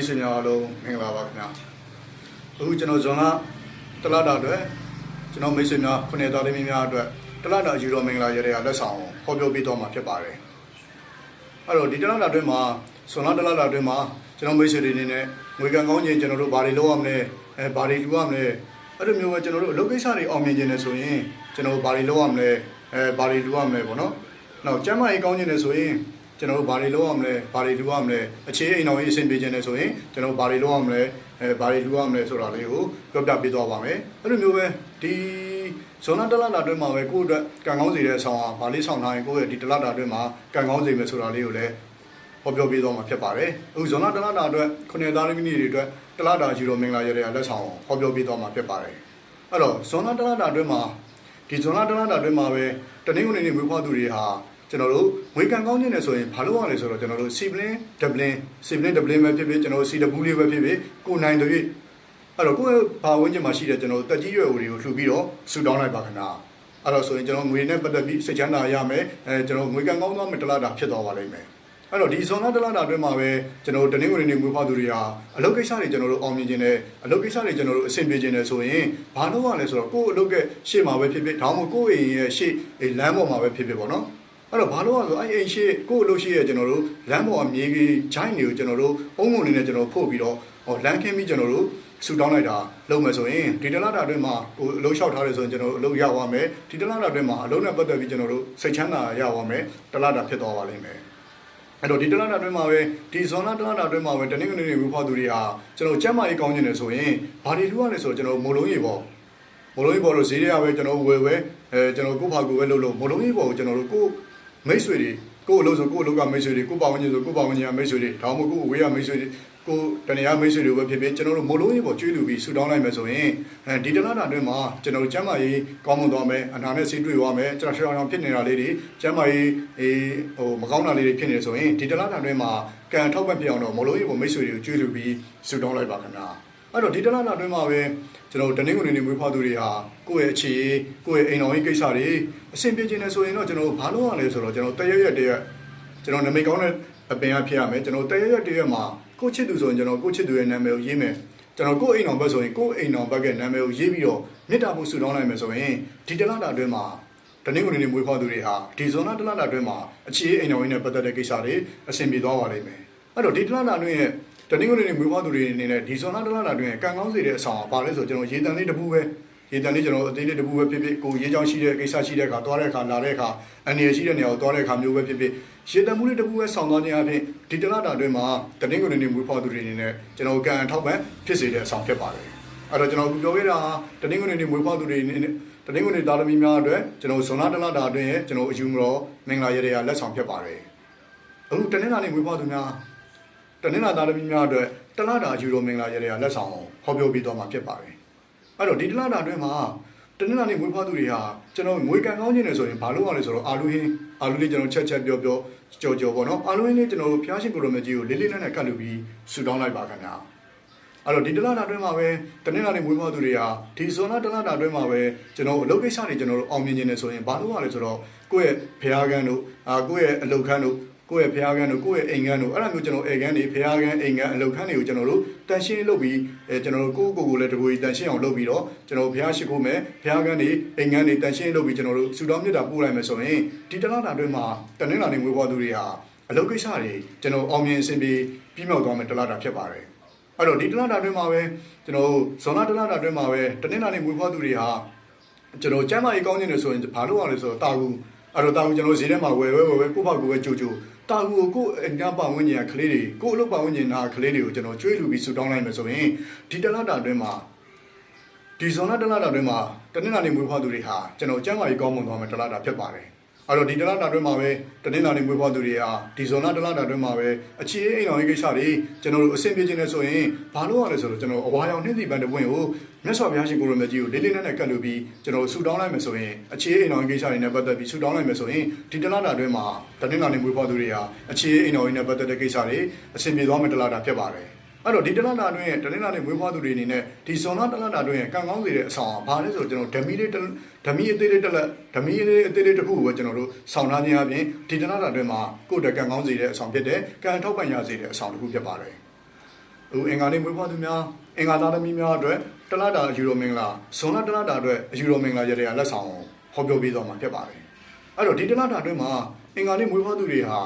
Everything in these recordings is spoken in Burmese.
မိတ်ဆွေများအားလုံးမင်္ဂလာပါခင်ဗျာအခုကျွန်တော်ဇွန်လတလတာအတွက်ကျွန်တော်မိတ်ဆွေများခုနှစ်သားသမီးများအတွက်တလတာယူတော်မင်္ဂလာရတဲ့လက်ဆောင်ဟောပြောပေးတော့မှာဖြစ်ပါတယ်အဲ့တော့ဒီတလတာအတွင်းမှာဇွန်လတလတာအတွင်းမှာကျွန်တော်မိတ်ဆွေတွေအနေနဲ့ငွေကံကောင်းခြင်းကျွန်တော်တို့ဘာတွေလုပ်ရမလဲအဲဘာတွေယူရမလဲအဲ့လိုမျိုးပဲကျွန်တော်တို့အလုပ်ကိစ္စတွေအောင်မြင်ခြင်းနဲ့ဆိုရင်ကျွန်တော်တို့ဘာတွေလုပ်ရမလဲအဲဘာတွေလူရမလဲပေါ့နော်နောက်ကျမ်းမာရေးကောင်းခြင်းနဲ့ဆိုရင် ကျွန်တော်တို့ဘာတွေလုပ်ရမလဲဘာတွေလူရမလဲအခြေအိမ်တော်ကြီးအဆင်ပြေခြင်းနဲ့ဆိုရင်ကျွန်တော်တို့ဘာတွေလုပ်ရမလဲအဲဘာတွေလူရမလဲဆိုတာလေးကိုပြောပြပေးသွားပါမယ်အဲ့လိုမျိုးပဲဒီဇွန်လတလတာအတွင်းမှာပဲကိုယ့်အတွက်ကံကောင်းစေတဲ့အဆောင်ဟာဘာလေးဆောင်ထားရင်ကိုယ့်ရဲ့ဒီတလတာအတွင်းမှာကံကောင်းစေမယ်ဆိုတာလေးကိုလည်းဟောပြောပေးသွားမှာဖြစ်ပါတယ်အခုဇွန်လတလတာအတွက်ခုနှစ်သားသမီးတွေအတွက်တလတာယူတော်မင်္ဂလာရတဲ့လက်ဆောင်ဟောပြောပေးသွားမှာဖြစ်ပါတယ်အဲ့တော့ဇွန်လတလတာအတွင်းမှာဒီဇွန်လတလတာအတွင်းမှာပဲတနင်္ဂနွေနေ့ဝေဖွားသူတွေဟာ ကျွန်တော်တို့ငွေကံကောင်းခြင်းနဲ့ဆိုရင်ဘာလို့ရလဲဆိုတော့ကျွန်တော်တို့စီပလင်းဒပလင်းစီပလင်းဒပလင်းပဲဖြစ်ဖြစ်ကျွန်တော်တို့စီဒဘူးလေးပဲဖြစ်ဖြစ်ကိုနိုင်တဲ့ဖြစ်အဲ့တော့ကိုယ့်ရဲ့ဘာဝန်းကျင်မှာရှိတဲ့ကျွန်တော်တို့တက်ကြီးရွယ်အိုတွေကိုလှူပြီးတော့ဆူတောင်းလိုက်ပါခင်ဗျာအဲ့တော့ဆိုရင်ကျွန်တော်ငွေနဲ့ပတ်သက်ပြီးစိတ်ချမ်းသာရမယ်အဲကျွန်တော်ငွေကံကောင်းသွားမယ်တလားတာဖြစ်သွားပါလိမ့်မယ်အဲ့တော့ဒီဇွန်လတလတာအတွင်းမှာပဲကျွန်တော်တို့တနင်္ဂနွေနေ့ငွေဖွားသူတွေဟာအလုပ်ကိစ္စတွေကျွန်တော်တို့အောင်မြင်ခြင်းနဲ့အလုပ်ကိစ္စတွေကျွန်တော်တို့အဆင်ပြေခြင်းနဲ့ဆိုရင်ဘာလို့ရလဲဆိုတော့ကိုယ့်အလုပ်ကရှေ့မှာပဲဖြစ်ဖြစ်ဒါမှမဟုတ်ကိုယ့်အိမ်ရဲ့ရှေ့လမ်းပေါ်မှာပဲဖြစ်ဖြစ်ပေါ့နော် အဲ့တော့ဘာလို့လဲဆိုအဲ့အိမ်ရှိကိုယ့်အလုပ်ရှိရဲ့ကျွန်တော်တို့လမ်းပေါ်အမြေကြီးဂျိုင်းတွေကိုကျွန်တော်တို့အုံငုံလေးနဲ့ကျွန်တော်ဖို့ပြီးတော့ဟောလမ်းခင်းပြီးကျွန်တော်တို့ဆူတောင်းလိုက်တာလုပ်မယ်ဆိုရင်ဒီတလားတာအတွင်းမှာဟိုအလုပ်လျှောက်ထားတယ်ဆိုရင်ကျွန်တော်တို့အလုပ်ရသွားမယ်ဒီတလားတာအတွင်းမှာအလုပ်နဲ့ပတ်သက်ပြီးကျွန်တော်တို့စိတ်ချမ်းသာရသွားမယ်တလားတာဖြစ်သွားပါလိမ့်မယ်အဲ့တော့ဒီတလားတာအတွင်းမှာပဲဒီဇွန်လတလားတာအတွင်းမှာပဲတနင်္ဂနွေနေ့ဝေဖွားသူတွေဟာကျွန်တော်ကျမ်းမာရေးကောင်းခြင်းတယ်ဆိုရင်ဘာတွေလုပ်ရလဲဆိုတော့ကျွန်တော်မိုးလုံးရေပေါ့မိုးလုံးရေပေါ်လို့ဈေးတွေကပဲကျွန်တော်ဝယ်ဝယ်အဲကျွန်တော်ကိုယ့်ဘာကိုယ်ပဲလုပ်လို့မိုးလုံးရေပေါ်ကိုကျွန်တော်တို့ကိုယ့် မိတ်ဆွေတွေကိုယ့်အလုပ်ဆိုကိုယ့်အလုပ်ကမိတ်ဆွေတွေကိုယ့်ပါဝင်ခြင်းဆိုကိုယ့်ပါဝင်ခြင်းကမိတ်ဆွေတွေဒါမှမဟုတ်ကိုယ့်အဝေးကမိတ်ဆွေတွေကိုတနေရာမိတ်ဆွေတွေပဲဖြစ်ဖြစ်ကျွန်တော်တို့မိုးလုံးရေပေါ်ကျွေးလူပြီးဆူတောင်းလိုက်မယ်ဆိုရင်အဲဒီတလားတာအတွင်းမှာကျွန်တော်တို့ကျမ်းမာရေးကောင်းမွန်သွားမယ်အနာနဲ့ဆေးတွေ့သွားမယ်ကျွန်တော်ရှောင်းရှောင်းဖြစ်နေတာလေးတွေကျမ်းမာရေးအေးဟိုမကောင်းတာလေးတွေဖြစ်နေဆိုရင်ဒီတလားတာအတွင်းမှာကံထောက်ပံ့ပြအောင်တော့မိုးလုံးရေပေါ်မိတ်ဆွေတွေကိုကျွေးလူပြီးဆူတောင်းလိုက်ပါခင်ဗျာ အဲ့တော့ဒီတလားတာအတွင်းမှာပဲကျွန်တော်တနင်္ဂနွေနေ့မွေးဖွားသူတွေဟာကိုယ့်ရဲ့အခြေကိုယ့်ရဲ့အိမ်တော်ရေးကိစ္စတွေအဆင်ပြေခြင်းနဲ့ဆိုရင်တော့ကျွန်တော်ဘာလို့ရလဲဆိုတော့ကျွန်တော်တရရက်တရက်ကျွန်တော်နမိတ်ကောင်းတဲ့အပင်အဖြစ်ရမယ်ကျွန်တော်တရရက်တရက်မှာကိုချစ်သူဆိုရင်ကျွန်တော်ကိုချစ်သူရဲ့နာမည်ကိုရေးမယ်ကျွန်တော်ကိုအိမ်တော်ဘက်ဆိုရင်ကိုအိမ်တော်ဘက်ကနာမည်ကိုရေးပြီးတော့မေတ္တာပို့ဆုတောင်းလိုက်မယ်ဆိုရင်ဒီတလတာအတွင်းမှာတနင်္ဂနွေနေ့မွေးဖွားသူတွေဟာဒီဇွန်လတလတာအတွင်းမှာအခြေအိမ်တော်ရေးနဲ့ပတ်သက်တဲ့ကိစ္စတွေအဆင်ပြေသွားပါလိမ့်မယ်အဲ့တော့ဒီတလတာအတွင်းရဲ့ တနင်္ဂနွေနေ့မွေးဖွားသူတွေအနေနဲ့ဒီဇွန်လတလတာအတွင်းကံကောင်းစေတဲ့အဆောင်ပါလဲဆိုကျွန်တော်ရေတန်လေးတစ်ပူပဲရေတန်လေးကျွန်တော်အသေးလေးတစ်ပူပဲဖြစ်ဖြစ်ကိုရေးချောင်းရှိတဲ့ကိစ္စရှိတဲ့အခါသွားတဲ့အခါလာတဲ့အခါအနေရရှိတဲ့နေရာကိုသွားတဲ့အခါမျိုးပဲဖြစ်ဖြစ်ရေတန်မှုလေးတစ်ပူပဲဆောင်းသွားခြင်းအပြင်ဒီတလတာအတွင်းမှာတနင်္ဂနွေနေ့မွေးဖွားသူတွေအနေနဲ့ကျွန်တော်ကံထောက်ပံ့ဖြစ်စေတဲ့အဆောင်ဖြစ်ပါတယ်အဲ့တော့ကျွန်တော်ပြောခဲ့တာတနင်္ဂနွေနေ့မွေးဖွားသူတွေအနေနဲ့တနင်္ဂနွေသားသမီးများအတွက်ကျွန်တော်ဇွန်လတလတာအတွင်းကျွန်တော်အယူမတော်မင်္ဂလာရေရလက်ဆောင်ဖြစ်ပါတယ်အခုတနင်္လာနေ့မွေးဖွားသူများ တနင်္လာသားသမီးများအတွက်တလတာယူတော်မင်္ဂလာရေရလက်ဆောင်ဟောပြောပြီးတော့မှာဖြစ်ပါတယ်အဲ့တော့ဒီတလတာအတွင်းမှာတနင်္လာနေ့မွေးဖွားသူတွေဟာကျွန်တော်ငွေကန်ကောင်းခြင်းနေဆိုရင်ဘာလို့ရလဲဆိုတော့အာလူဟင်းအာလူလေးကျွန်တော်ချက်ချက်ပြောပြောကြော်ကြော်ပေါ့နော်အာလူဟင်းလေးကျွန်တော်တို့ဖျားရှင်ကိုရမကြီးကိုလေးလေးနက်နက်ကတ်လူပြီးဆူတောင်းလိုက်ပါခင်ဗျာအဲ့တော့ဒီတလတာအတွင်းမှာပဲတနင်္လာနေ့မွေးဖွားသူတွေဟာဒီဇွန်လတလတာအတွင်းမှာပဲကျွန်တော်အလုပ်ကိစ္စတွေကျွန်တော်တို့အောင်မြင်ခြင်းနေဆိုရင်ဘာလို့ရလဲဆိုတော့ကိုယ့်ရဲ့ဖျားကန်းတို့အာကိုယ့်ရဲ့အလုပ်ခန်းတို့ ကိုယ့်ရဲ့ဖျားကန်းတို့ကိုယ့်ရဲ့အိမ်ကန်းတို့အဲ့လိုမျိုးကျွန်တော်အိမ်ကန်းတွေဖျားကန်းအိမ်ကန်းအလုပ်ခန်းတွေကိုကျွန်တော်တို့တန်ရှင်းလုပ်ပြီးအဲကျွန်တော်တို့ကိုယ့်ကိုယ်ကိုလည်းတကူကြီးတန်ရှင်းအောင်လုပ်ပြီးတော့ကျွန်တော်ဖျားရှိခိုးမယ်ဖျားကန်းတွေအိမ်ကန်းတွေတန်ရှင်းလုပ်ပြီးကျွန်တော်တို့စူတောင်းမြတ်တာပို့လိုက်မယ်ဆိုရင်ဒီတလားတာအတွင်းမှာတနင်္လာနေ့ငွေပွားသူတွေဟာအလုပ်ကိစ္စတွေကျွန်တော်အောင်မြင်အဆင်ပြေပြီးမြောက်သွားမယ်တလားတာဖြစ်ပါတယ်အဲ့တော့ဒီတလားတာအတွင်းမှာပဲကျွန်တော်ဇွန်လတလားတာအတွင်းမှာပဲတနင်္လာနေ့ငွေပွားသူတွေဟာကျွန်တော်ကျမ်းမာရေးကောင်းခြင်းတွေဆိုရင်ဘာလို့ရလဲဆိုတော့တာကူအဲ့တော့တာကူကျွန်တော်ဈေးထဲမှာဝယ်ဝယ်ဝယ်ဝယ်ကိုယ့်ဘောက်ကိုပဲကြိုကြို တာကူကိုကိုယ်အညာပါဝင်ညာကလေးတွေကိုယ်အလုပ်ပါဝင်ညာကလေးတွေကိုကျွန်တော်ကျွေးလူပြီးဆူတောင်းလိုက်မယ်ဆိုရင်ဒီတလားတာအတွင်းမှာဒီဇွန်လတလားတာအတွင်းမှာတနင်္လာနေ့မွေးဖွားသူတွေဟာကျွန်တော်ကျမ်းမာရေးကောင်းမွန်သွားမယ်တလားတာဖြစ်ပါတယ် အဲ့တော့ဒီတလားတာအတွင်းမှာပဲတနင်္လာနေ့မွေးဖွားသူတွေဟာဒီဇွန်လတလားတာအတွင်းမှာပဲအခြေအိမ်တော်ရေးကိစ္စတွေကျွန်တော်တို့အဆင်ပြေခြင်းနဲ့ဆိုရင်ဘာလို့ရလဲဆိုတော့ကျွန်တော်အဝါရောင်နှင်းစီပန်းတစ်ပွင့်ကိုမြတ်စွာဘုရားရှင်ကိုရမကြီးကိုလေးလေးနက်နက်ကတ်လို့ပြီးကျွန်တော်ဆူတောင်းလိုက်မယ်ဆိုရင်အခြေအိမ်တော်ရေးကိစ္စတွေနဲ့ပတ်သက်ပြီးဆူတောင်းလိုက်မယ်ဆိုရင်ဒီတလားတာအတွင်းမှာတနင်္လာနေ့မွေးဖွားသူတွေဟာအခြေအိမ်တော်ရေးနဲ့ပတ်သက်တဲ့ကိစ္စတွေအဆင်ပြေသွားမယ်တလားတာဖြစ်ပါတယ် အဲ့တော့ဒီတလနာအတွင်းတနင်္လာနေ့မွေးဖွားသူတွေအနေနဲ့ဒီဇွန်လတလနာအတွင်းကံကောင်းစေတဲ့အဆောင်ဘာလဲဆိုတော့ကျွန်တော်ဓမီလေးဓမီအသေးလေးတစ်လက်ဓမီလေးအသေးလေးတစ်ခုကိုပဲကျွန်တော်တို့ဆောင်းထားခြင်းအပြင်ဒီတလနာအတွင်းမှာကိုယ့်တက်ကံကောင်းစေတဲ့အဆောင်ဖြစ်တဲ့ကံထောက်ပံ့ရစေတဲ့အဆောင်တစ်ခုဖြစ်ပါတယ်ဟိုအင်္ဂါနေ့မွေးဖွားသူများအင်္ဂါသားသမီးများအတွက်တလတာအယူတော်မင်္ဂလာဇွန်လတလတာအတွက်အယူတော်မင်္ဂလာရတဲ့လက်ဆောင်ဟောပြောပေးတော့မှာဖြစ်ပါတယ်အဲ့တော့ဒီတလတာအတွင်းမှာအင်္ဂါနေ့မွေးဖွားသူတွေဟာ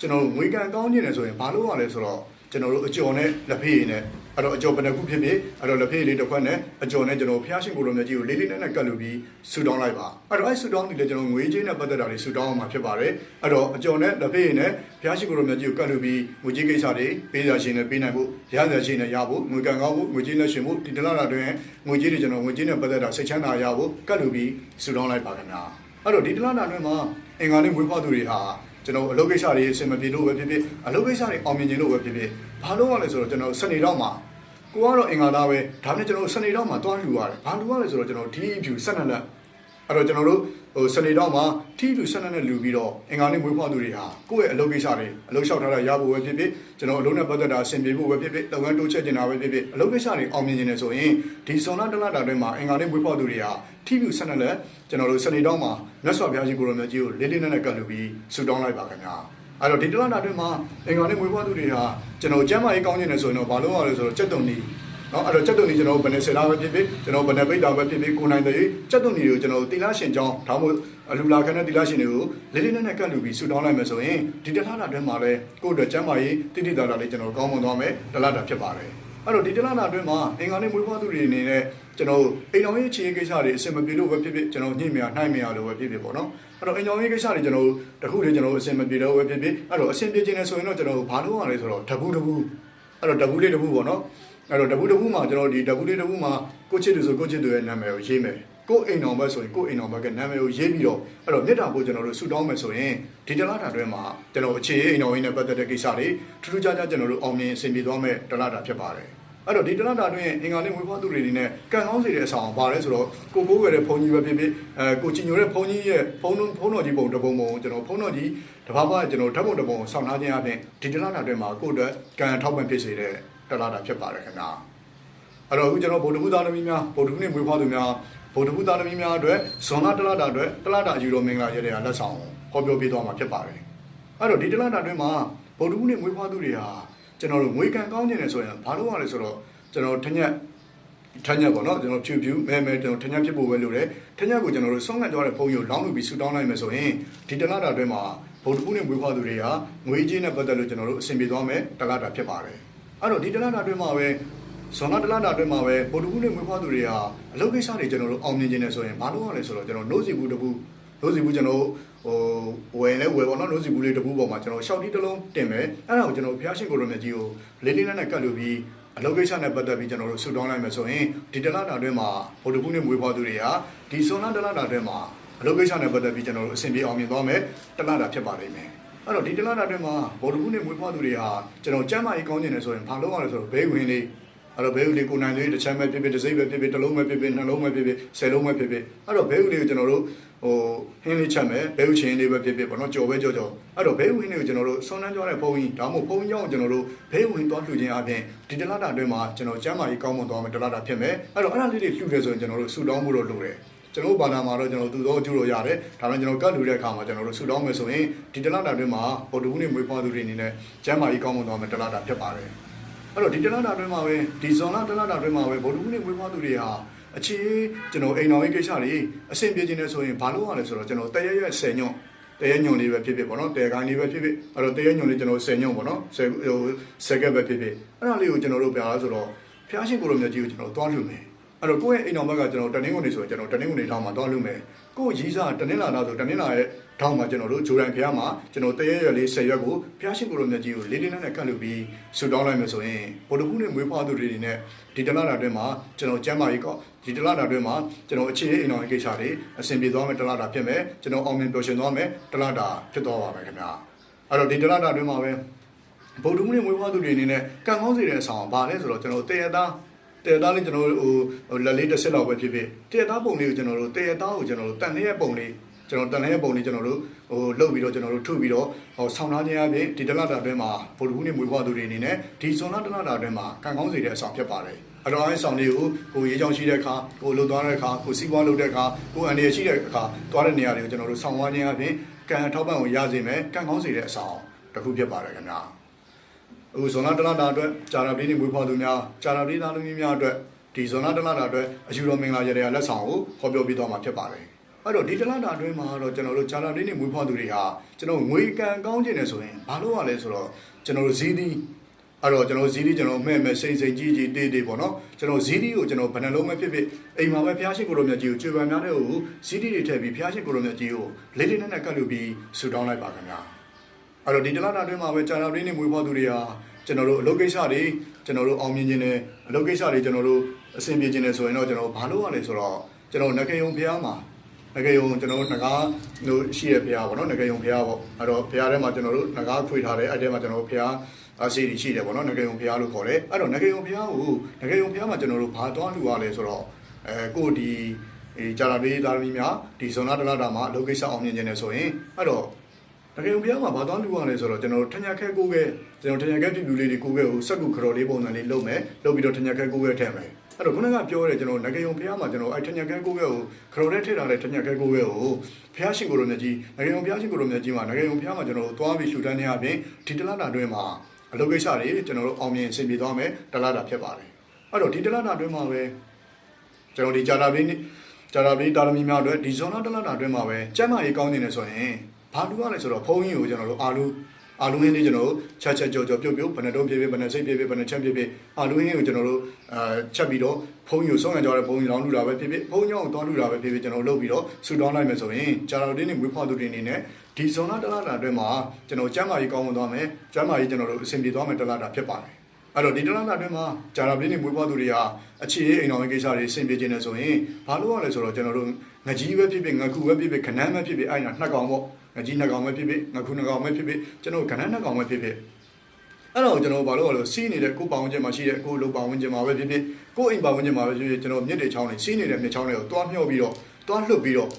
ကျွန်တော်တို့ငွေကန်ကောင်းကျင်တယ်ဆိုရင်ဘာလို့ရလဲဆိုတော့ ကျွန်တော်တို့အကျော်နဲ့လက်ဖေးရည်နဲ့အဲ့တော့အကျော်ဘယ်နှခုဖြစ်ဖြစ်အဲ့တော့လက်ဖေးလေးတစ်ခွက်နဲ့အကျော်နဲ့ကျွန်တော်ဖျားရှင်ကိုယ်တော်မြတ်ကြီးကိုလေးလေးနက်နက်ကတ်လူပြီးဆူတောင်းလိုက်ပါအဲ့တော့အဲ့ဆူတောင်းနေလေကျွန်တော်ငွေကြေးနဲ့ပတ်သက်တာတွေဆူတောင်းအောင်မှာဖြစ်ပါတယ်အဲ့တော့အကျော်နဲ့လက်ဖေးရည်နဲ့ဖျားရှင်ကိုယ်တော်မြတ်ကြီးကိုကတ်လူပြီးငွေကြေးကိစ္စတွေပေးရရှင်နဲ့ပေးနိုင်ဖို့ရရရှင်နဲ့ရဖို့ငွေကန်ကောင်းဖို့ငွေကြေးနဲ့ရှင်ဖို့ဒီတလားတာတွင်ငွေကြေးတွေကျွန်တော်ငွေကြေးနဲ့ပတ်သက်တာစိတ်ချမ်းသာရဖို့ကတ်လူပြီးဆူတောင်းလိုက်ပါခင်ဗျာအဲ့တော့ဒီတလားတာတွင်မှာအင်္ဂါနေ့ဝေဖွားသူတွေဟာ ကျွန်တော်အလုပ်ကိစ္စတွေအဆင်မပြေလို့ပဲဖြစ်ဖြစ်အလုပ်ကိစ္စတွေအောင်မြင်ခြင်းလို့ပဲဖြစ်ဖြစ်ဘာလို့ရလဲဆိုတော့ကျွန်တော်စနေတော့မှာကိုကတော့အင်္ဂါသားပဲဒါနဲ့ကျွန်တော်စနေတော့မှာတွားလူရတယ်ဘာလူရလဲဆိုတော့ကျွန်တော်ဒီအဖြူဆက်နက်လက်အဲ့တော့ကျွန်တော်တို့ဟိုစနေတော့မှာထီဖြူဆက်နက်နဲ့လူပြီးတော့အင်္ဂါနေ့မွေးဖွားသူတွေဟာကိုယ့်ရဲ့အလုပ်ကိစ္စတွေအလုပ်လျှောက်ထားတာရဖို့ပဲဖြစ်ဖြစ်ကျွန်တော်အလုပ်နဲ့ပတ်သက်တာအဆင်ပြေဖို့ပဲဖြစ်ဖြစ်လုပ်ငန်းတိုးချက်ကျင်တာပဲဖြစ်ဖြစ်အလုပ်ကိစ္စတွေအောင်မြင်နေတယ်ဆိုရင်ဒီဇွန်လတလတာတွင်းမှာအင်္ဂါနေ့မွေးဖွားသူတွေဟာထီဖြူဆက်နက်လက်ကျွန်တော်တို့စနေတော့မှာ မြတ်စွာဘုရားရှင်ကိုရောမြတ်ကြီးကိုလေးလေးနက်နက်ကတ်လူပြီးဆုတောင်းလိုက်ပါခင်ဗျာအဲ့တော့ဒီတလနာတွင်မှာအင်္ဂါနေ့မွေးဖွားသူတွေဟာကျွန်တော်ကျမ်းမာရေးကောင်းခြင်းနဲ့ဆိုရင်တော့ဘာလို့ရလဲဆိုတော့စက်တုံနီနော်အဲ့တော့စက်တုံနီကျွန်တော်ဘယ်နဲ့ဆယ်လာပဲဖြစ်ဖြစ်ကျွန်တော်ဘယ်နဲ့ပိတ်တာပဲဖြစ်ဖြစ်ကိုနိုင်တဲ့စက်တုံနီတွေကိုကျွန်တော်တီလာရှင်ကြောင်းဒါမှမဟုတ်အလူလာခန်းတဲ့တီလာရှင်တွေကိုလေးလေးနက်နက်ကတ်လူပြီးဆူတောင်းလိုက်မယ်ဆိုရင်ဒီတလနာတွင်မှာလဲကိုယ့်အတွက်ကျမ်းမာရေးတိတိတတာလေးကျွန်တော်ကောင်းမွန်သွားမယ်တလတာဖြစ်ပါတယ် အဲ့တော့ဒီတလနာအတွင်းမှာအင်္ဂါနေ့မွေးဖွားသူတွေအနေနဲ့ကျွန်တော်အိမ်တော်ရေးချေကိစ္စတွေအဆင်မပြေလို့ပဲဖြစ်ဖြစ်ကျွန်တော်ညှိမရနှိုက်မရလို့ပဲဖြစ်ဖြစ်ပေါ့နော်အဲ့တော့အိမ်တော်ရေးကိစ္စတွေကျွန်တော်တခုတည်းကျွန်တော်အဆင်မပြေတော့ပဲဖြစ်ဖြစ်အဲ့တော့အဆင်ပြေခြင်းနဲ့ဆိုရင်တော့ကျွန်တော်ဘာလို့ရလဲဆိုတော့တပူးတပူးအဲ့တော့တပူးလေးတပူးပေါ့နော်အဲ့တော့တပူးတပူးမှာကျွန်တော်ဒီတပူးလေးတပူးမှာကိုချစ်သူဆိုကိုချစ်သူရဲ့နာမည်ကိုရေးမယ် ကိုအိမ်တော်ဘက်ဆိုရင်ကိုအိမ်တော်ဘက်ကနာမည်ကိုရေးပြီးတော့အဲ့တော့မြတ်တာကိုကျွန်တော်တို့ဆူတောင်းမယ်ဆိုရင်ဒီတလားတာတွဲမှာကျွန်တော်အခြေအိမ်တော်ရင်းနဲ့ပတ်သက်တဲ့ကိစ္စတွေထူးထူးခြားခြားကျွန်တော်တို့အောင်မြင်အဆင်ပြေသွားမယ်တလားတာဖြစ်ပါတယ်အဲ့တော့ဒီတလတာတွင်အင်္ဂါလေးမွေးဖွားသူတွေအနေနဲ့ကံကောင်းစေတဲ့အဆောင်ပါလဲဆိုတော့ကိုကိုးဝယ်တဲ့ဘုန်းကြီးပဲဖြစ်ဖြစ်အဲကိုချင်ညိုတဲ့ဘုန်းကြီးရဲ့ဘုန်းတော်ဘုန်းတော်ကြီးပုံတပုံပုံကျွန်တော်ဘုန်းတော်ကြီးတဘာဘာကျွန်တော်ဓာတ်ပုံတပုံဆောင်းထားခြင်းအပြင်ဒီတလတာတွင်မှာကိုယ့်အတွက်ကံထောက်ပံ့ဖြစ်စေတဲ့တလတာဖြစ်ပါတယ်ခင်ဗျာအဲ့တော့အခုကျွန်တော်ဗုဒ္ဓဘုသားသမီးများဗုဒ္ဓဘုနဲ့မွေးဖွားသူများ ဗုဒ္ဓဘုသားသမီးများအတွက်ဇွန်လတလတာအတွက်တလတာယူတော်မင်္ဂလာရတဲ့လက်ဆောင်ဟောပြောပေးသွားမှာဖြစ်ပါတယ်အဲ့တော့ဒီတလတာတွင်မှာဗုဒ္ဓဘုနဲ့မွေးဖွားသူတွေဟာကျွန်တော်တို့ငွေကံကောင်းနေတယ်ဆိုရင်ဘာလို့ရလဲဆိုတော့ကျွန်တော်ထညက်ထညက်ပေါ့နော်ကျွန်တော်ဖြူဖြူမဲမဲကျွန်တော်ထညက်ဖြစ်ဖို့ပဲလို့တယ်ထညက်ကိုကျွန်တော်တို့ဆုံးခံကြတဲ့ဘုံကြီးကိုလောင်းလူပြီးဆူတောင်းလိုက်မယ်ဆိုရင်ဒီတလတာအတွင်းမှာဗုဒ္ဓဘုနဲ့မွေးဖွားသူတွေဟာငွေကြေးနဲ့ပတ်သက်လို့ကျွန်တော်တို့အဆင်ပြေသွားမယ်တလတာဖြစ်ပါတယ်အဲ့တော့ဒီတလတာအတွင်းမှာပဲ ဇွန်လတလတာအတွင်းမှာပဲဗုဒ္ဓဘုနဲ့မွေးဖွားသူတွေဟာအလုပ်ကိစ္စတွေကျွန်တော်တို့အောင်မြင်ခြင်းနဲ့ဆိုရင်ဘာလို့ရလဲဆိုတော့ကျွန်တော်နှုတ်စီဘူးတဘူးနှုတ်စီဘူးကျွန်တော်ဟိုဝယ်လဲဝယ်ပေါ့နော်နှုတ်စီဘူးလေးတဘူးပေါ်မှာကျွန်တော်ရှောက်တီးတစ်လုံးတင်မယ်အဲ့ဒါကိုကျွန်တော်ဘုရားရှင်ကိုရမြတ်ကြီးကိုလေးလေးနက်နက်ကတ်လို့ပြီးအလုပ်ကိစ္စနဲ့ပတ်သက်ပြီးကျွန်တော်တို့ဆူတောင်းလိုက်မယ်ဆိုရင်ဒီတလတာအတွင်းမှာဗုဒ္ဓဘုနဲ့မွေးဖွားသူတွေဟာဒီဇွန်လတလတာအတွင်းမှာအလုပ်ကိစ္စနဲ့ပတ်သက်ပြီးကျွန်တော်တို့အဆင်ပြေအောင်မြင်သွားမယ်တလတာဖြစ်ပါလိမ့်မယ်အဲ့တော့ဒီတလတာအတွင်းမှာဗုဒ္ဓဘုနဲ့မွေးဖွားသူတွေဟာကျွန်တော်ကျမ်းမာရေးကောင်းကျင်တယ်ဆိုရင်ဘာလို့ရလဲဆိုတော့ဘေးဝင်လေး အဲ့တော့ဘဲဥလေးကိုနိုင်လေးတစ်ချမ်းပဲဖြစ်ဖြစ်တစ်စိမ့်ပဲဖြစ်ဖြစ်တစ်လုံးပဲဖြစ်ဖြစ်နှလုံးပဲဖြစ်ဖြစ်ဆယ်လုံးပဲဖြစ်ဖြစ်အဲ့တော့ဘဲဥလေးကိုကျွန်တော်တို့ဟိုဟင်းလေးချက်မယ်ဘဲဥချင်းလေးပဲဖြစ်ဖြစ်ပေါ့နော်ကြော်ပဲကြော်ကြော်အဲ့တော့ဘဲဥဟင်းလေးကိုကျွန်တော်တို့ဆွမ်းနှမ်းကြွားတဲ့ဘုံကြီးဒါမှမဟုတ်ဘုံကြီးအောင်ကျွန်တော်တို့ဘဲဥဟင်းသွားလှူခြင်းအပြင်ဒီတလတာအတွင်းမှာကျွန်တော်ကျမ်းမာရေးကောင်းမွန်သွားမယ်တလတာဖြစ်မယ်အဲ့တော့အဲ့ဒါလေးတွေလှူတယ်ဆိုရင်ကျွန်တော်တို့ဆူတောင်းဖို့တော့လိုတယ်ကျွန်တော်ဘာသာမှာတော့ကျွန်တော်သူတော်အကျိုးတော့ရတယ်ဒါပေမဲ့ကျွန်တော်ကတ်လူတဲ့အခါမှာကျွန်တော်တို့ဆူတောင်းမယ်ဆိုရင်ဒီတလတာအတွင်းမှာဗုဒ္ဓဘုနဲ့မွေးဖွားသူတွေအနေနဲ့ကျမ်းမာရေးကောင်းမွန်သွားမယ်တလတာဖြစ်ပါတယ် အဲ့တော့ဒီတလတာအတွင်းမှာပဲဒီဇွန်လတလတာအတွင်းမှာပဲဗုဒ္ဓဘုနဲ့မွေးဖွားသူတွေဟာအခြေကျွန်တော်အိမ်တော်ရေးကိစ္စတွေအဆင်ပြေခြင်းနဲ့ဆိုရင်ဘာလို့ရလဲဆိုတော့ကျွန်တော်တရရက်ဆယ်ညွန့်တရညွန့်လေးပဲဖြစ်ဖြစ်ပေါ့နော်တဲကိုင်းလေးပဲဖြစ်ဖြစ်အဲ့တော့တရညွန့်လေးကျွန်တော်ဆယ်ညွန့်ပေါ့နော်ဆယ်ဟိုဆယ်ကက်ပဲဖြစ်ဖြစ်အဲ့ဒါလေးကိုကျွန်တော်တို့ပြားဆိုတော့ဖျားရှင်ကိုလိုမြတ်ကြီးကိုကျွန်တော်သွားလှူမယ် အဲ့တော့ကိုယ့်ရဲ့အိမ်တော်ဘက်ကကျွန်တော်တနင်္ဂနွေဆိုရင်ကျွန်တော်တနင်္ဂနွေထောင်မှာသွားလို့မယ်ကိုယ့်ရီးစားတနင်္လာနာဆိုတနင်္လာရဲ့ထောင်မှာကျွန်တော်တို့ဂျိုရန်ဖျားမှာကျွန်တော်တရရက်လေး10ရက်ကိုဖျားရှင်ကိုလိုမြတ်ကြီးကိုလေးလေးနက်နက်ကတ်လို့ပြီးဆူတောင်းလိုက်မယ်ဆိုရင်ဗုဒ္ဓဘုနဲ့မွေးဖွားသူတွေနဲ့ဒီတလတာအတွင်းမှာကျွန်တော်ကျမ်းမာရေးကောဒီတလတာအတွင်းမှာကျွန်တော်အခြေအိမ်တော်ကိစ္စတွေအဆင်ပြေသွားမယ်တလတာဖြစ်မယ်ကျွန်တော်အောင်မြင်ပျော်ရွှင်သွားမယ်တလတာဖြစ်သွားပါမယ်ခင်ဗျာအဲ့တော့ဒီတလတာအတွင်းမှာပဲဗုဒ္ဓဘုနဲ့မွေးဖွားသူတွေအနေနဲ့ကံကောင်းစေတဲ့အဆောင်ဘာလဲဆိုတော့ကျွန်တော်တေရသား တေသားလေးကျွန်တော်တို့ဟိုလက်လေးတစ်ဆက်လောက်ပဲဖြစ်ဖြစ်တေသားပုံလေးကိုကျွန်တော်တို့တေသားကိုကျွန်တော်တို့တန်လေးရဲ့ပုံလေးကျွန်တော်တန်လေးပုံလေးကျွန်တော်တို့ဟိုလှုပ်ပြီးတော့ကျွန်တော်တို့ထုပြီးတော့ဟိုဆောင်းထားခြင်းအပြင်ဒီတလတာအတွင်းမှာဗုဒ္ဓဘုနဲ့မွေးဖွားသူတွေအနေနဲ့ဒီဇွန်လတလတာအတွင်းမှာကံကောင်းစေတဲ့အဆောင်ဖြစ်ပါတယ်အတော်အဲ့ဆောင်လေးကိုကိုရေးချောင်းရှိတဲ့အခါကိုလှုပ်သွားတဲ့အခါကိုစီးပွားလုပ်တဲ့အခါကိုအန်ရရှိတဲ့အခါသွားတဲ့နေရာတွေကိုကျွန်တော်တို့ဆောင်းဝါးခြင်းအပြင်ကံထောက်ပံ့ကိုရစေမယ်ကံကောင်းစေတဲ့အဆောင်တစ်ခုဖြစ်ပါတယ်ခင်ဗျာ အခုဇွန်လတလတာအတွက်ဂျာနာပလေးနေမွေးဖွားသူများဂျာနာပလေးသားသမီးများအတွက်ဒီဇွန်လတလတာအတွက်အယူတော်မင်္ဂလာရတဲ့လက်ဆောင်ကိုဟောပြောပေးသွားမှာဖြစ်ပါတယ်အဲ့တော့ဒီတလတာအတွင်းမှာတော့ကျွန်တော်တို့ဂျာနာပလေးနေမွေးဖွားသူတွေဟာကျွန်တော်ငွေကံကောင်းခြင်းနဲ့ဆိုရင်ဘာလို့ ਆ လဲဆိုတော့ကျွန်တော်တို့ဇီးသီးအဲ့တော့ကျွန်တော်ဇီးဒီကျွန်တော်မဲ့မဲ့စိမ့်စိမ့်ကြီးကြီးတေးတေးပေါ့နော်ကျွန်တော်ဇီးဒီကိုကျွန်တော်ဘယ်နှလုံးပဲဖြစ်ဖြစ်အိမ်မှာပဲဖျားရှိကိုလိုမြတ်ကြီးကိုကြွယ်ပံများတဲ့ကိုဇီးဒီတွေထည့်ပြီးဖျားရှိကိုလိုမြတ်ကြီးကိုလေးလေးနက်နက်ကတ်လူပြီးဆူတောင်းလိုက်ပါခင်ဗျာ အဲ့တော့ဒီတလားတာအတွင်းမှာပဲကြာနာပလေးနေမွေးဖွားသူတွေဟာကျွန်တော်တို့အလုပ်ကိစ္စတွေကျွန်တော်တို့အောင်မြင်ခြင်းနဲ့အလုပ်ကိစ္စတွေကျွန်တော်တို့အဆင်ပြေခြင်းနဲ့ဆိုရင်တော့ကျွန်တော်ဘာလို့ ਆ လဲဆိုတော့ကျွန်တော်ငကေယုံဖျားမှာငကေယုံကျွန်တော်တို့ငကားတို့ရှိရဖျားပေါ့နော်ငကေယုံဖျားပေါ့အဲ့တော့ဖျားထဲမှာကျွန်တော်တို့ငကားခွေထားတယ်အဲ့ထဲမှာကျွန်တော်တို့ဖျားအစီရီရှိတယ်ပေါ့နော်ငကေယုံဖျားလို့ခေါ်တယ်အဲ့တော့ငကေယုံဖျားကိုငကေယုံဖျားမှာကျွန်တော်တို့ဘာသွားလူရလဲဆိုတော့အဲကိုဒီအဲကြာလာလေးသားသမီးများဒီဇွန်လတလတာမှာအလုပ်ကိစ္စအောင်မြင်ခြင်းနဲ့ဆိုရင်အဲ့တော့ ငကေယုံဖျားမှာဘာသွားလူရလဲဆိုတော့ကျွန်တော်တို့ထညာခဲကိုခဲကျွန်တော်ထညာခဲပြပြလေးတွေကိုခဲကိုစက်ကူခရော်လေးပုံစံလေးလုပ်မယ်လုပ်ပြီးတော့ထညာခဲကိုခဲထည့်မယ်အဲ့တော့ခုနကပြောရဲကျွန်တော်ငကေယုံဖျားမှာကျွန်တော်အဲ့ထညာခဲကိုခဲကိုခရော်လေးထည့်ထားတဲ့ထညာခဲကိုခဲကိုဖျားရှင်ကိုလိုမြတ်ကြီးငကေယုံဖျားရှင်ကိုလိုမြတ်ကြီးမှာငကေယုံဖျားမှာကျွန်တော်တို့သွားပြီးရှူတန်းနေရပြင်ဒီတလတာအတွင်းမှာအလုပ်ကိစ္စတွေကျွန်တော်တို့အောင်မြင်ဆင်ပြေသွားမယ်တလားတာဖြစ်ပါတယ်အဲ့တော့ဒီတလားတာအတွင်းမှာပဲကျွန်တော်ဒီဂျာတာဘီဂျာတာဘီတာရမီများအတွက်ဒီဇွန်လတလားတာအတွင်းမှာပဲကျမ်းမာရေးကောင်းနေတယ်ဆိုရင် ဘာလို့ရလဲဆိုတော့ဖုန်းကြီးကိုကျွန်တော်တို့အာလူအာလူဟင်းလေးကျွန်တော်တို့ချက်ချက်ကြော်ကြော်ပြုတ်ပြုတ်ဘယ်နှတုံးပြပြဘယ်နှစိတ်ပြပြဘယ်နှချက်ပြပြအာလူဟင်းကိုကျွန်တော်တို့အာချက်ပြီးတော့ဖုန်းကြီးကိုဆုံးရကြတဲ့ဖုန်းကြီးလောင်းလူတာပဲဖြစ်ဖြစ်ဖုန်းကြီးကိုတောင်းလူတာပဲဖြစ်ဖြစ်ကျွန်တော်တို့လုပ်ပြီးတော့ဆူတောင်းလိုက်မယ်ဆိုရင်ဂျာတာတင်းနေမွေးဖွားသူတွေအနေနဲ့ဒီဇွန်လတလားတာအတွင်းမှာကျွန်တော်ကျမ်းမာရေးကောင်းဝင်သွားမယ်ကျမ်းမာရေးကျွန်တော်တို့အဆင်ပြေသွားမယ်တလားတာဖြစ်ပါတယ်အဲ့တော့ဒီတလားတာအတွင်းမှာဂျာတာတင်းနေမွေးဖွားသူတွေဟာအခြေရေးအိမ်တော်ရေးကိစ္စတွေအဆင်ပြေခြင်းနဲ့ဆိုရင်ဘာလို့ရလဲဆိုတော့ကျွန်တော်တို့ငကြီးပဲဖြစ်ဖြစ်ငခုပဲဖြစ်ဖြစ်ခနန်းပဲဖြစ်ဖြစ်အဲ့ဒါနှစ်ကောင်ပေါ့ ငကြီးနှစ်ကောင်ပဲဖြစ်ဖြစ်ငခုနှစ်ကောင်ပဲဖြစ်ဖြစ်ကျွန်တော်ခနန်းနှစ်ကောင်ပဲဖြစ်ဖြစ်အဲ့တော့ကျွန်တော်ဘာလို့လဲစီးနေတဲ့ကိုပောင်ဝန်းကျင်မှာရှိတဲ့ကိုလုံပောင်ဝန်းကျင်မှာပဲဖြစ်ဖြစ်ကိုအိမ်ပောင်ဝန်းကျင်မှာပဲဖြစ်ဖြစ်ကျွန်တော်မြစ်တွေချောင်းတွေစီးနေတဲ့မြစ်ချောင်းတွေကိုတွားမြော့ပြီးတော့တွားလှုပ်ပြီးတော့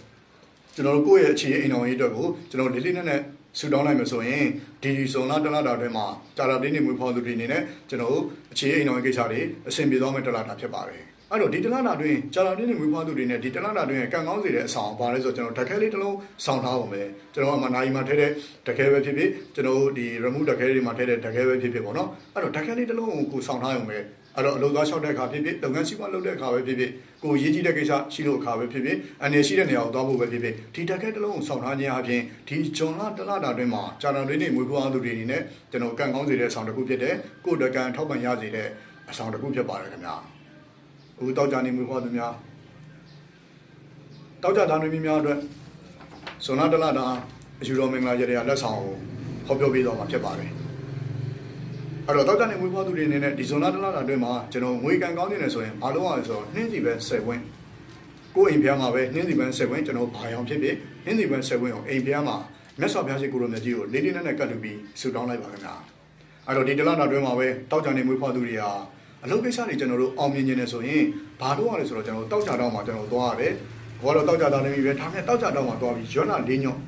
ကျွန်တော်တို့ကိုယ့်ရဲ့အခြေအိမ်တော်ရေးအတွက်ကိုကျွန်တော်လေးလေးနက်နက်ဆူတောင်းလိုက်မယ်ဆိုရင်ဒီဒီဇွန်လတလတာအတွင်းမှာတာတာလေးနေမွေးဖော်သူတွေအနေနဲ့ကျွန်တော်တို့အခြေအိမ်တော်ရေးကိစ္စတွေအဆင်ပြေသွားမယ့်တလတာဖြစ်ပါတယ် အဲ့တော့ဒီတလတာတွင်ကြာလာလေးနေမွေးဖွားသူတွေနဲ့ဒီတလတာတွင်ကံကောင်းစေတဲ့အဆောင်ပါလဲဆိုတော့ကျွန်တော်တခဲလေးတစ်လုံးဆောင်းထားအောင်ပဲကျွန်တော်ကမနိုင်မှာထဲတဲ့တခဲပဲဖြစ်ဖြစ်ကျွန်တော်ဒီ remove တခဲတွေမှာထဲတဲ့တခဲပဲဖြစ်ဖြစ်ပေါ့နော်အဲ့တော့တခဲလေးတစ်လုံးကိုကိုဆောင်းထားအောင်ပဲအဲ့တော့အလုပ်သားလျှောက်တဲ့အခါဖြစ်ဖြစ်လုပ်ငန်းစီးပွားလုပ်တဲ့အခါပဲဖြစ်ဖြစ်ကိုရေးကြီးတဲ့ကိစ္စရှိလို့အခါပဲဖြစ်ဖြစ်အနေရှိတဲ့နေရာကိုသွားဖို့ပဲဖြစ်ဖြစ်ဒီတခဲတစ်လုံးကိုဆောင်းထားခြင်းအပြင်ဒီဂျွန်လတလတာတွင်မှာကြာလာလေးနေမွေးဖွားသူတွေအနေနဲ့ကျွန်တော်ကံကောင်းစေတဲ့အဆောင်တစ်ခုဖြစ်တဲ့ကိုယ်တကံထောက်ပံ့ရစေတဲ့အဆောင်တစ်ခုဖြစ်ပါတယ်ခင်ဗျာ အခုတောက်ကြနေမှုဟောသူများတောက်ကြသားနေမိများအတွက်ဇွန်လတလတာအယူတော်မင်္ဂလာရတဲ့လက်ဆောင်ကိုဟောပြောပေးတော့မှာဖြစ်ပါတယ်အဲ့တော့တောက်ကြနေမှုဟောသူတွေအနေနဲ့ဒီဇွန်လတလတာအတွင်းမှာကျွန်တော်ငွေကန်ကောင်းနေတယ်ဆိုရင်ဘာလို့ရလဲဆိုတော့နှင်းစီပဲ10ဝင်းကိုယ်အိမ်ဖျားမှာပဲနှင်းစီပဲ10ဝင်းကျွန်တော်ဘာရောင်ဖြစ်ဖြစ်နှင်းစီပဲ10ဝင်းကိုအိမ်ဖျားမှာမြတ်စွာဘုရားရှိခိုးတော်မြတ်ကြီးကိုလေးလေးနက်နက်ကတ်လူပြီးဆုတောင်းလိုက်ပါခင်ဗျာအဲ့တော့ဒီတလတာအတွင်းမှာပဲတောက်ကြနေမှုဟောသူတွေဟာ အလုပ်ကိစ္စတွေကျွန်တော်တို့အောင်မြင်နေတယ်ဆိုရင်ဘာလို့ရလဲဆိုတော့ကျွန်တော်တောက်ကြတော့မှကျွန်တော်သွားရတယ်။ဘောတော့တောက်ကြတာလည်းပဲဒါနဲ့တောက်ကြတော့မှသွားပြီးရောလာလေးညွန့်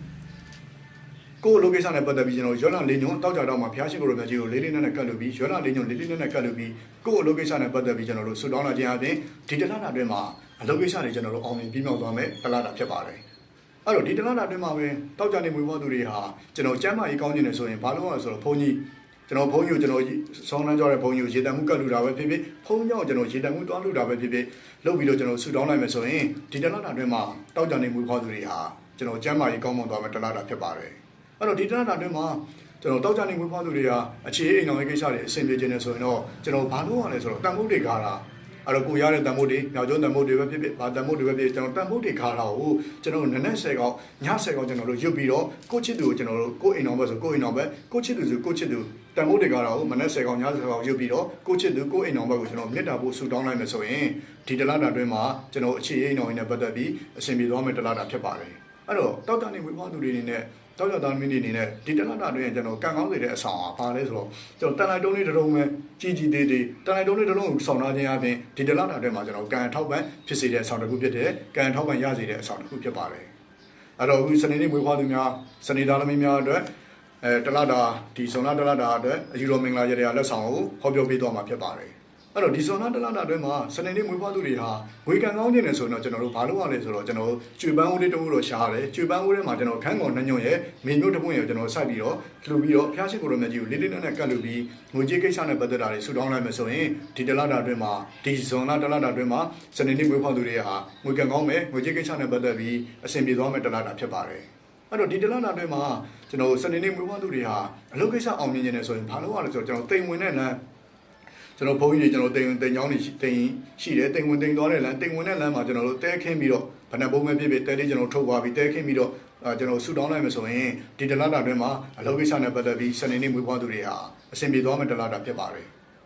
ကိုယ်အလုပ်ကိစ္စနဲ့ပတ်သက်ပြီးကျွန်တော်ရောလာလေးညွန့်တောက်ကြတော့မှဘုရားရှိခိုးတော်မြတ်ကြီးကိုလေးလေးနက်နက်ကတ်လို့ပြီးရောလာလေးညွန့်လေးလေးနက်နက်ကတ်လို့ပြီးကိုယ်အလုပ်ကိစ္စနဲ့ပတ်သက်ပြီးကျွန်တော်တို့ဆုတောင်းလာခြင်းအပြင်ဒီတလနာအတွင်းမှာအလုပ်ကိစ္စတွေကျွန်တော်တို့အောင်မြင်ပြီးမြောက်သွားမယ်တလနာဖြစ်ပါတယ်။အဲ့တော့ဒီတလနာအတွင်းမှာပဲတောက်ကြနေမွေးဖွားသူတွေဟာကျွန်တော်ကျမ်းမာရေးကောင်းခြင်းနဲ့ဆိုရင်ဘာလို့ရလဲဆိုတော့ဘုန်းကြီး ကျွန်တော်ဘုန်းကြီးကိုကျွန်တော်ဆောင်းနှမ်းကြတဲ့ဘုန်းကြီးကိုရေတံမှုကတ်လူတာပဲဖြစ်ဖြစ်ဘုန်းကြီးကိုကျွန်တော်ရေတံမှုတွားလူတာပဲဖြစ်ဖြစ်လုပ်ပြီးတော့ကျွန်တော်ဆူတောင်းလိုက်မယ်ဆိုရင်ဒီတလတာအတွင်းမှာတောက်ကြနေမှုခေါ်သူတွေဟာကျွန်တော်ကျမ်းမာရေးကောင်းမွန်သွားမယ်တလတာဖြစ်ပါတယ်အဲ့တော့ဒီတလတာအတွင်းမှာကျွန်တော်တောက်ကြနေမှုခေါ်သူတွေဟာအခြေအိမ်တော်ရေးကိစ္စတွေအဆင်ပြေခြင်းနဲ့ဆိုရင်တော့ကျွန်တော်ဘာလို့ရလဲဆိုတော့တန်ဖိုးတွေကားတာ အဲ့တော့ကိုရတဲ့တန်ဖိုးတွေညောင်ကျုံတန်ဖိုးတွေပဲဖြစ်ဖြစ်ဗာတန်ဖိုးတွေပဲဖြစ်ကျွန်တော်တန်ဖိုးတွေခါတာကိုကျွန်တော်နနက်၁၀ကောင်ည၁၀ကောင်ကျွန်တော်တို့ရွတ်ပြီးတော့ကိုချစ်သူကိုကျွန်တော်တို့ကိုအိမ်အောင်ပဲဆိုကိုအိမ်အောင်ပဲကိုချစ်သူဆိုကိုချစ်သူတန်ဖိုးတွေခါတာကိုမနက်၁၀ကောင်ည၁၀ကောင်ရွတ်ပြီးတော့ကိုချစ်သူကိုအိမ်အောင်ဘက်ကိုကျွန်တော်မြတ်တာဖို့ဆူတောင်းလိုက်မယ်ဆိုရင်ဒီတလတာတွင်းမှာကျွန်တော်အခြေအိမ်အောင်နဲ့ပတ်သက်ပြီးအဆင်ပြေသွားမယ့်တလတာဖြစ်ပါတယ်အဲ့တော့တောက်တန်နေဝေဖွားသူတွေအနေနဲ့ တောက်ရသားမင်းတွေအနေနဲ့ဒီတလတာအတွင်းကျွန်တော်ကံကောင်းစေတဲ့အဆောင်อ่ะပါလဲဆိုတော့ကျွန်တော်တန်လိုက်တုံးလေးတစ်လုံးပဲကြီးကြီးသေးသေးတန်လိုက်တုံးလေးတစ်လုံးကိုဆောင်းထားခြင်းအပြင်ဒီတလတာအတွင်းမှာကျွန်တော်ကံထောက်ပံ့ဖြစ်စေတဲ့အဆောင်တစ်ခုဖြစ်တယ်ကံထောက်ပံ့ရစေတဲ့အဆောင်တစ်ခုဖြစ်ပါတယ်အဲ့တော့အခုစနေနေ့မွေးဖွားသူများစနေသားသမီးများအတွက်အဲတလတာဒီဇွန်လတလတာအတွက်အယူတော်မင်္ဂလာရတဲ့လက်ဆောင်ကိုဟောပြောပေးသွားမှာဖြစ်ပါတယ် အဲ့တော့ဒီဇွန်လတစ်လတာအတွင်းမှာစနေနေ့မွေးဖွားသူတွေဟာငွေကန်ကောင်းခြင်းနဲ့ဆိုရင်တော့ကျွန်တော်တို့ဘာလုပ်ရလဲဆိုတော့ကျွန်တော်တို့ကျွေပန်းဦးလေးတစ်ခုတော့ရှားရတယ်ကျွေပန်းဦးထဲမှာကျွန်တော်ခန်းကောင်နှညွန့်ရဲ့မေမျိုးတစ်ပွင့်ရဲ့ကျွန်တော်စိုက်ပြီးတော့လှူပြီးတော့ဖျားရှိကိုလိုမြတ်ကြီးကိုလေးလေးနက်နက်ကတ်လူပြီးငွေကြေးကိစ္စနဲ့ပတ်သက်တာတွေဆူတောင်းလိုက်မယ်ဆိုရင်ဒီတစ်လတာအတွင်းမှာဒီဇွန်လတစ်လတာအတွင်းမှာစနေနေ့မွေးဖွားသူတွေဟာငွေကန်ကောင်းမယ်ငွေကြေးကိစ္စနဲ့ပတ်သက်ပြီးအဆင်ပြေသွားမယ်တစ်လတာဖြစ်ပါတယ်အဲ့တော့ဒီတလနာအတွင်းမှာကျွန်တော်စနေနေ့မွေးဖွားသူတွေဟာအလုပ်ကိစ္စအောင်မြင်နေတယ်ဆိုရင်ဘာလို့ရလဲဆိုတော့ကျွန်တော်တိမ်ဝင်တဲ့လမ်း ကျွန်တော်ဘုန်းကြီးတွေကျွန်တော်တိမ်တိမ်ချောင်းတွေတိမ်ရှိတယ်တိမ်ဝင်တိမ်သွားတဲ့လမ်းတိမ်ဝင်တဲ့လမ်းမှာကျွန်တော်တို့တဲခင်းပြီးတော့ဗနက်ဘုံပဲဖြစ်ဖြစ်တဲလေးကျွန်တော်ထုတ်သွားပြီးတဲခင်းပြီးတော့အာကျွန်တော်ဆူတောင်းလိုက်မယ်ဆိုရင်ဒီတလနာအတွင်းမှာအလုပ်ကိစ္စနဲ့ပတ်သက်ပြီးစနေနေ့မွေးဖွားသူတွေဟာအဆင်ပြေသွားမယ်တလတာဖြစ်ပါတယ်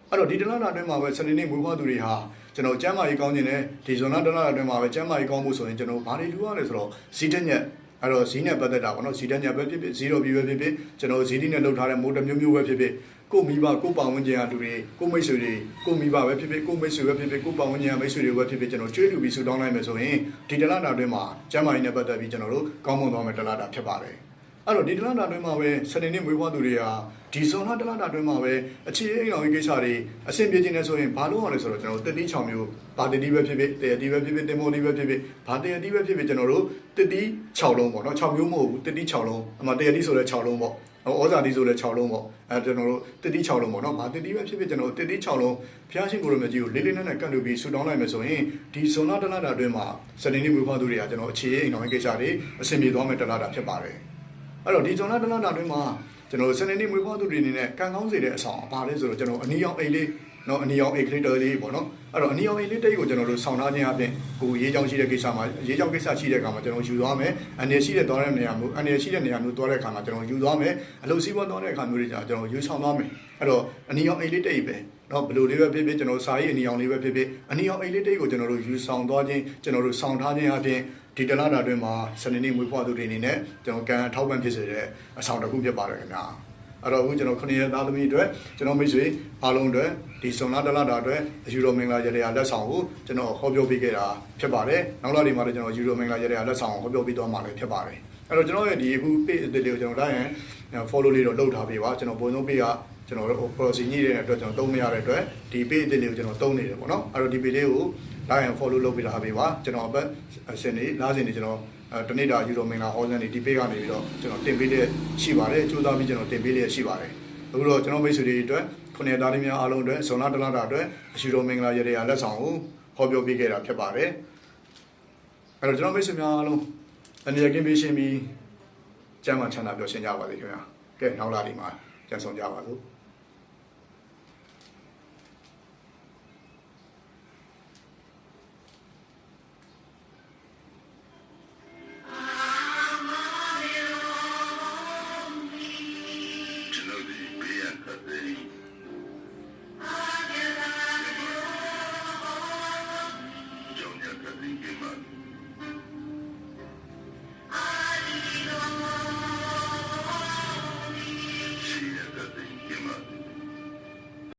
အဲ့တော့ဒီတလနာအတွင်းမှာပဲစနေနေ့မွေးဖွားသူတွေဟာကျွန်တော်ကျမ်းမာရေးကောင်းခြင်းနဲ့ဒီဇွန်လတလနာအတွင်းမှာပဲကျမ်းမာရေးကောင်းမှုဆိုရင်ကျွန်တော်ဘာတွေလုပ်ရလဲဆိုတော့စီးတက်ညက်အဲ့တော့ဈေးနဲ့ပတ်သက်တာပေါ့နော်ဈေးတက်ညက်ပဲဖြစ်ဖြစ်ဈေးတော်ပြပဲဖြစ်ဖြစ်ကျွန်တော်ဈေးဒီနဲ့လောက်ထားတဲ့မိုးတစ်မျိုးမျိုးပဲဖြစ်ဖြစ် ကိုမိဘကိုပတ်ဝန်းကျင်အတူတွေကိုမိတ်ဆွေတွေကိုမိဘပဲဖြစ်ဖြစ်ကိုမိတ်ဆွေပဲဖြစ်ဖြစ်ကိုပတ်ဝန်းကျင်မိတ်ဆွေတွေပဲဖြစ်ဖြစ်ကျွန်တော်ကျွေးလူပြီးဆူတောင်းလိုက်မယ်ဆိုရင်ဒီတလနာအတွင်းမှာကျမ်းမာရေးနဲ့ပတ်သက်ပြီးကျွန်တော်တို့ကောင်းမွန်သွားမယ်တလတာဖြစ်ပါတယ်အဲ့တော့ဒီတလနာအတွင်းမှာပဲစနေနေ့မွေးဖွားသူတွေဟာဒီဇွန်လတလနာအတွင်းမှာပဲအခြေအိမ်တော်ရေးကိစ္စတွေအဆင်ပြေခြင်းနဲ့ဆိုရင်ဘာလို့ရလဲဆိုတော့ကျွန်တော်တို့တတိ6မျိုးဘာတတိပဲဖြစ်ဖြစ်တေတီပဲဖြစ်ဖြစ်တင်မောတီပဲဖြစ်ဖြစ်ဘာတေတီပဲဖြစ်ဖြစ်ကျွန်တော်တို့တတိ6လုံးပေါ့နော်6မျိုးမဟုတ်ဘူးတတိ6လုံးအမှတေတီဆိုလဲ6လုံးပေါ့ ဩဇာတိဆိုလဲ6လုံးပေါ့အဲကျွန်တော်တို့တတိ6လုံးပေါ့နော်ဘာတတိပဲဖြစ်ဖြစ်ကျွန်တော်တို့တတိ6လုံးဖျားရှင်ကိုရမကြီးကိုလေးလေးနက်နက်ကတ်လို့ပြီးဆူတောင်းလိုက်မယ်ဆိုရင်ဒီဇွန်လတလတာအတွင်းမှာစနေနေ့မွေးဖွားသူတွေကကျွန်တော်အခြေအိမ်တော်ရေးကိစ္စတွေအဆင်ပြေသွားမယ်တလတာဖြစ်ပါတယ်အဲ့တော့ဒီဇွန်လတလတာတွင်းမှာကျွန်တော်စနေနေ့မွေးဖွားသူတွေအနေနဲ့ကံကောင်းစေတဲ့အဆောင်အပါလဲဆိုတော့ကျွန်တော်အနီရောင်အိတ်လေး နော်အနီရောင်အိတ်ကလေးတော်လေးပေါ့နော်အဲ့တော့အနီရောင်အိတ်လေးတိတ်ကိုကျွန်တော်တို့ဆောင်းထားခြင်းအပြင်ကိုရေးချောင်းရှိတဲ့ကိစ္စမှာရေးချောင်းကိစ္စရှိတဲ့အခါမှာကျွန်တော်ယူသွားမယ်အနေရှိတဲ့သွားတဲ့နေရာမျိုးအနေရှိတဲ့နေရာမျိုးသွားတဲ့အခါမှာကျွန်တော်ယူသွားမယ်အလုပ်စည်းပွားသွားတဲ့အခါမျိုးတွေကြာကျွန်တော်ယူဆောင်သွားမယ်အဲ့တော့အနီရောင်အိတ်လေးတိတ်ပဲနော်ဘယ်လိုလေးပဲဖြစ်ဖြစ်ကျွန်တော်စာရေးအနီရောင်လေးပဲဖြစ်ဖြစ်အနီရောင်အိတ်လေးတိတ်ကိုကျွန်တော်တို့ယူဆောင်သွားခြင်းကျွန်တော်တို့ဆောင်းထားခြင်းအပြင်ဒီတလားတာအတွင်းမှာစနေနေ့မွေးဖွားသူတွေအနေနဲ့ကျွန်တော်ကံထောက်ပံ့ဖြစ်စေတဲ့အဆောင်တစ်ခုဖြစ်ပါတယ်ခင်ဗျာ အဲ့တော့အခုကျွန်တော်ခொနည်းသားသမီးအတွက်ကျွန်တော်မိတ်ဆွေအားလုံးအတွက်ဒီစုံလာတလားတာအတွက်ယူရိုမင်္ဂလာရတဲ့လက်ဆောင်ကိုကျွန်တော်ဟောပြောပေးခဲ့တာဖြစ်ပါတယ်နောက်လာဒီမှာလည်းကျွန်တော်ယူရိုမင်္ဂလာရတဲ့လက်ဆောင်ကိုဟောပြောပေးသွားမှာလည်းဖြစ်ပါတယ်အဲ့တော့ကျွန်တော်ရဲ့ဒီအခု page အသစ်လေးကိုကျွန်တော်လိုက်ရင် follow လေးတော့လုပ်ထားပေးပါကျွန်တော်ပုံစံ page ကကျွန်တော်တို့ policy ညှိတဲ့အတွက်ကျွန်တော်သုံးမရတဲ့အတွက်ဒီ page အသစ်လေးကိုကျွန်တော်သုံးနေတယ်ပေါ့နော်အဲ့တော့ဒီ page လေးကို like and follow လုပ်ပေးထားပေးပါကျွန်တော်အပတ်အစင်နေလားစင်နေကျွန်တော် အဲတနေ့တာယူရိုမင်္ဂလာဟောစံနေဒီ page ကနေပြီးတော့ကျွန်တော်တင်ပေးတဲ့ရှိပါတယ်ကြိုးစားပြီးကျွန်တော်တင်ပေးလျက်ရှိပါတယ်အခုတော့ကျွန်တော်မိတ်ဆွေတွေအတွက်ခုနှစ်သားသမီးများအားလုံးအတွက်ဇွန်လတလတာအတွက်အယူရိုမင်္ဂလာရတဲ့လက်ဆောင်ကိုဟောပြောပေးခဲ့တာဖြစ်ပါတယ်အဲ့တော့ကျွန်တော်မိတ်ဆွေများအားလုံးအနေနဲ့ကင်းပေးရှင်ပြီးကျမ်းမာချမ်းသာပျော်ရွှင်ကြပါစေခင်ဗျာကဲနောက်လာဒီမှာကြံဆောင်ကြပါစို့